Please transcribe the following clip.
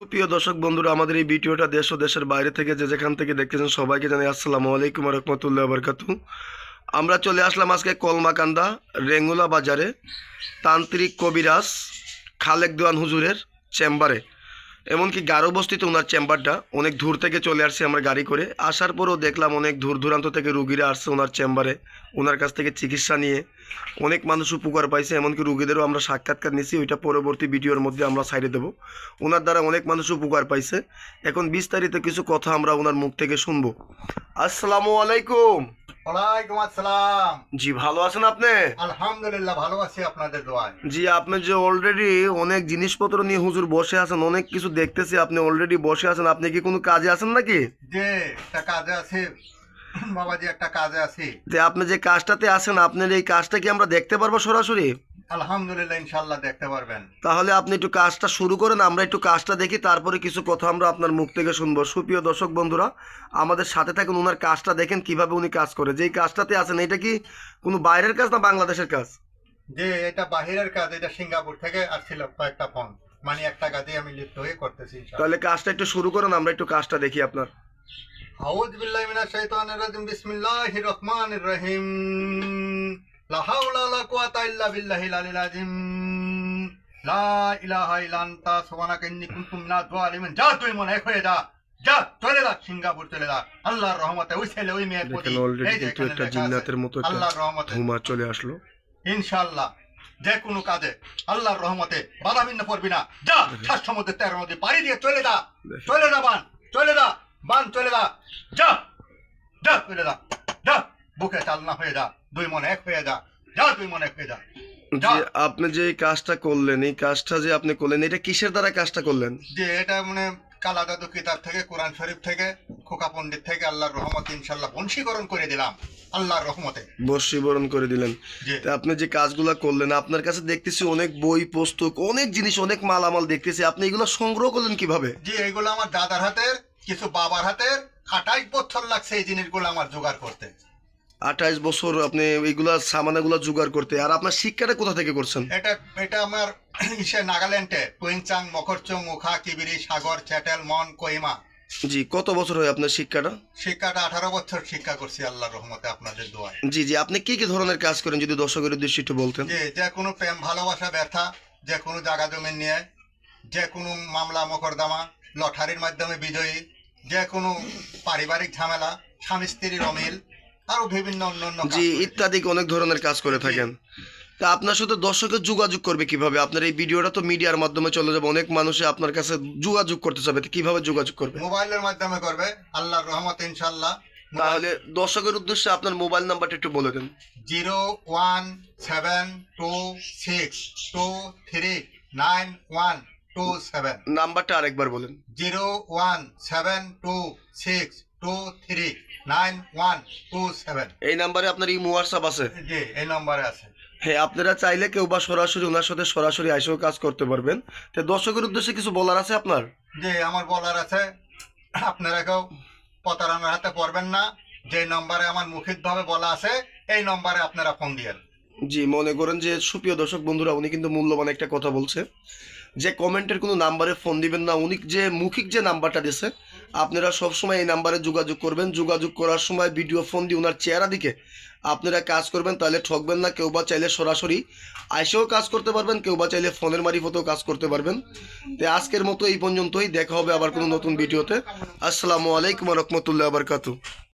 প্রিয় দর্শক বন্ধুরা, আমাদের এই ভিডিওটা দেশ ও দেশের বাইরে থেকে যে যেখান থেকে দেখতেছেন সবাইকে জানাই আসসালামু আলাইকুম রহমতুল্লাহ বরকাতু আমরা চলে আসলাম আজকে কলমাকান্দা রেঙ্গুলা বাজারে, তান্ত্রিক কবিরাজ খালেক দেওয়ান হুজুরের চেম্বারে। এমনকি গারো বস্তিতে ওনার চেম্বারটা অনেক দূর থেকে চলে আসছে আমরা গাড়ি করে। আসার পরও দেখলাম অনেক দূর দূরান্ত থেকে রুগীরা আসছে ওনার চেম্বারে। ওনার কাছ থেকে চিকিৎসা নিয়ে অনেক মানুষ উপকার পাইছে, এমনকি রুগীদেরও আমরা সাক্ষাৎকার নিছি, ওইটা পরবর্তী ভিডিওর মধ্যে আমরা সাইডে দেবো। ওনার দ্বারা অনেক মানুষ উপকার পাইছে। এখন বিস্তারিত কিছু কথা আমরা ওনার মুখ থেকে শুনব। আসসালামু আলাইকুম। ওয়ালাইকুম আসসালাম। জি ভালো আছেন আপনি? আলহামদুলিল্লাহ ভালো আছি আপনাদের দোয়ায়। জি আপনি যে অলরেডি অনেক জিনিসপত্র নিয়ে হুজুর বসে আছেন অনেক কিছু দেখতেছি আপনি অলরেডি বসে আছেন আপনি কি কোনো কাজে আছেন নাকি? যে একটা কাজে আছে। বাবাজি একটা কাজে আছি। যে আপনি যে কাজটাতে আছেন আপনার এই কাজটা কি আমরা দেখতে পারব সরাসরি? আলহামদুলিল্লাহ ইনশাল্লাহ দেখতে পারবেন। তাহলে আপনি একটু কাজটা শুরু করেন আমরা একটু কাজটা দেখি তারপরে কিছু কথা আমরা আপনার মুখ থেকে শুনব। সুপ্রিয় দর্শক বন্ধুরা আমাদের সাথে থাকুন ওনার কাজটা দেখেন কীভাবে উনি কাজ করে। যেই কাজটাতে আছেন এটা কি কোনো বাইরের কাজ না বাংলাদেশের কাজ? যে এটা বাহিরের কাজ এটা সিঙ্গাপুর থেকে আসছিল কয়েকটা ফোন। মানে একটা কাজে আমি লিপ্ত হয়ে করতেছি তাহলে কাজটা একটু শুরু করেন আমরা একটু কাজটা দেখি আপনার। আউযু বিল্লাহি মিনাশ শাইতানির রাজিম বিসমিল্লাহির রহমানির রহিম। লা হাওলা ওয়ালা কুওয়াতা ইল্লা বিল্লাহিল আলিল আযীম। লা ইলাহা ইল্লা আনতা সুবহানাকা ইন্নী কুনতু মিনাজ জালিমিন যা তুই মনে হয়ে যা যা চলে যা সিঙ্গাপুর চলে যা। আল্লাহর রহমতে ওই ছেলে ওই মেয়ের প্রতি অলরেডি একটা জিন্নাতের মতো একটা ধুমা চলে আসলো। ইনশাআল্লাহ যে কোনো কাজে আল্লাহর রহমতে বাধা বিঘ্ন পড়বি না। যা ঠাস সমুদ্রের তেরো নদী পাড়ি দিয়ে চলে যা। চলে যা বান চলে যা বান চলে যা। যা যা চলে যা। হয়ে যা দুই মন এক হয়ে যা যা দুই মন এক হয়ে যা আপনি যে কাজটা করলেন এই কাজটা যে আপনি করলেন এটা কিসের দ্বারা কাজটা করলেন? যে এটা মানে কালা দাদু কিতাব থেকে কোরআন শরীফ থেকে খোকা পণ্ডিত থেকে আল্লাহর রহমত ইনশাল্লাহ বংশীকরণ করে দিলাম আল্লাহর রহমতে। বর্ষীবরণ করে দিলেন। আপনি যে কাজগুলো করলেন আপনার কাছে দেখতেছি অনেক বই পুস্তক অনেক জিনিস অনেক মালামাল দেখতেছি। আপনি এগুলো সংগ্রহ করলেন কীভাবে? যে এগুলো আমার দাদার হাতের কিছু বাবার হাতের আঠাইশ বছর লাগছে এই জিনিসগুলো আমার জোগাড় করতে। আঠাইশ বছর আপনি এইগুলা সামানাগুলো জোগাড় করতে আর আপনার শিক্ষাটা কোথা থেকে করছেন? এটা এটা আমার ইসে নাগাল্যান্ডে টুইংচাং মকরচং মুখা কিবিরি সাগর চ্যাটেল মন কোহিমা। জি কত বছর হয় আপনার শিক্ষাটা? শিক্ষাটা আঠারো বছর শিক্ষা করছি আল্লাহর রহমতে আপনাদের দোয়ায়। জি জি আপনি কি কি ধরনের কাজ করেন যদি দর্শকের উদ্দেশ্যে একটু বলতেন? যে যে কোনো প্রেম ভালোবাসা ব্যথা যে কোনো জায়গা জমি নিয়ে যে কোনো মামলা মকদ্দমা লটারির মাধ্যমে বিজয়ী যে কোনো পারিবারিক ঝামেলা স্বামী স্ত্রীর অমিল আরও বিভিন্ন অন্য অন্য জি ইত্যাদি অনেক ধরনের কাজ করে থাকেন। তা আপনার সাথে দর্শকের যোগাযোগ করবে কীভাবে? আপনার এই ভিডিওটা তো মিডিয়ার মাধ্যমে চলে যাবে অনেক মানুষে আপনার কাছে যোগাযোগ করতে চাবে কীভাবে যোগাযোগ করবে? মোবাইলের মাধ্যমে করবে আল্লাহর রহমত ইনশাল্লাহ তাহলে দর্শকের উদ্দেশ্যে আপনার মোবাইল নাম্বারটা একটু বলে দেন। Zero one seven two six two three nine one two seven. নাম্বারটা আরেকবার বলেন। Zero one seven two six two three. Nine one two seven এই নাম্বারে আপনার এই হোয়াটসঅ্যাপ আছে। জি এই নম্বরে আছে। হ্যাঁ আপনারা চাইলে কেউ বা সরাসরি ওনার সাথে সরাসরি এসেও কাজ করতে পারবেন। তো দর্শকের উদ্দেশ্যে কিছু বলার আছে আপনার? যে আমার বলার আছে আপনারা কেউ প্রতারণার হাতে পড়বেন না। যে নম্বরে আমার মুখিতভাবে বলা আছে এই নম্বরে আপনারা ফোন দিয়েন। জি মনে করেন যে সুপ্রিয় দর্শক বন্ধুরা উনি কিন্তু মূল্যবান একটা কথা বলছে। যে কমেন্টের কোনো নাম্বারে ফোন দিবেন না উনি যে মৌখিক যে নাম্বারটা দিয়েছে আপনারা সবসময় এই নাম্বারে যোগাযোগ করবেন। যোগাযোগ করার সময় ভিডিও ফোন দিয়ে ওনার চেহারা দিকে আপনারা কাজ করবেন, তাহলে ঠকবেন না, কেউ বা চাইলে সরাসরি আইসেও কাজ করতে পারবেন, কেউ বা চাইলে ফোনের মারিফতেও কাজ করতে পারবেন। তো আজকের মতো এই পর্যন্তই, দেখা হবে আবার কোনো নতুন ভিডিওতে। আসসালামু আলাইকুম রহমতুল্লাহ আবরকাতু